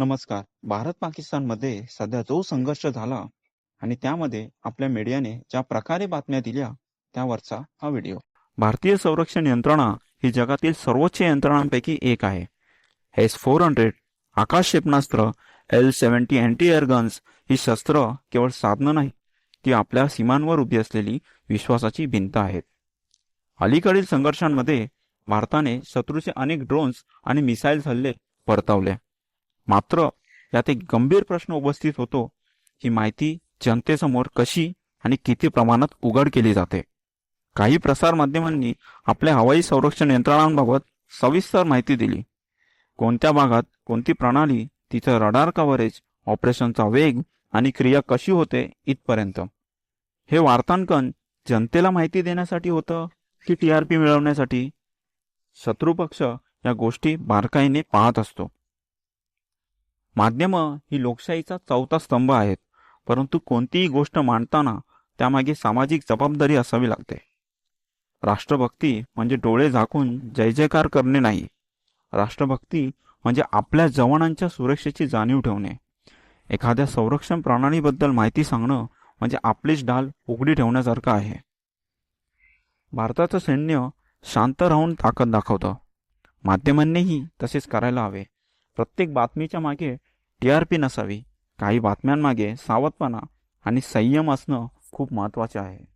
नमस्कार. भारत पाकिस्तानमध्ये सध्या जो संघर्ष झाला आणि त्यामध्ये आपल्या मीडियाने ज्या प्रकारे बातम्या दिल्या त्यावरचा हा व्हिडिओ. भारतीय संरक्षण यंत्रणा ही जगातील सर्वोच्च यंत्रणांपैकी एक आहे. एस फोर हंड्रेड आकाश क्षेपणास्त्र L seventy anti air guns ही शस्त्र केवळ साधनं नाही ती आपल्या सीमांवर उभी असलेली विश्वासाची भिंत आहेत. अलीकडील संघर्षांमध्ये भारताने शत्रूचे अनेक ड्रोन्स आणि मिसाईल्स हल्ले परतावले. मात्र यात एक गंभीर प्रश्न उपस्थित होतो. ही माहिती जनतेसमोर कशी आणि किती प्रमाणात उघड केली जाते? काही प्रसार माध्यमांनी आपल्या हवाई संरक्षण यंत्रणांबाबत सविस्तर माहिती दिली. कोणत्या भागात कोणती प्रणाली तिचं रडार कव्हरेज ऑपरेशनचा वेग आणि क्रिया कशी होते इथपर्यंत? हे वार्तांकन जनतेला माहिती देण्यासाठी होतं की टी आर पी मिळवण्यासाठी? शत्रुपक्ष या गोष्टी बारकाईने पाहत असतो. माध्यमं ही लोकशाहीचा चौथा स्तंभ आहेत. परंतु कोणतीही गोष्ट मांडताना त्यामागे सामाजिक जबाबदारी असावी लागते. राष्ट्रभक्ती म्हणजे डोळे झाकून जय जयकार करणे नाही. राष्ट्रभक्ती म्हणजे आपल्या जवानांच्या सुरक्षेची जाणीव ठेवणे. एखाद्या संरक्षण प्रणालीबद्दल माहिती सांगणं म्हणजे आपलीच ढाल उघडी ठेवण्यासारखं आहे. भारताचं सैन्य शांत राहून ताकद दाखवतं. माध्यमांनीही तसेच करायला हवे. प्रत्येक बातमीच्या मागे टी आर पी नसावी. काही बातम्यांमागे सावधपणा आणि संयम असणं खूप महत्त्वाचे आहे.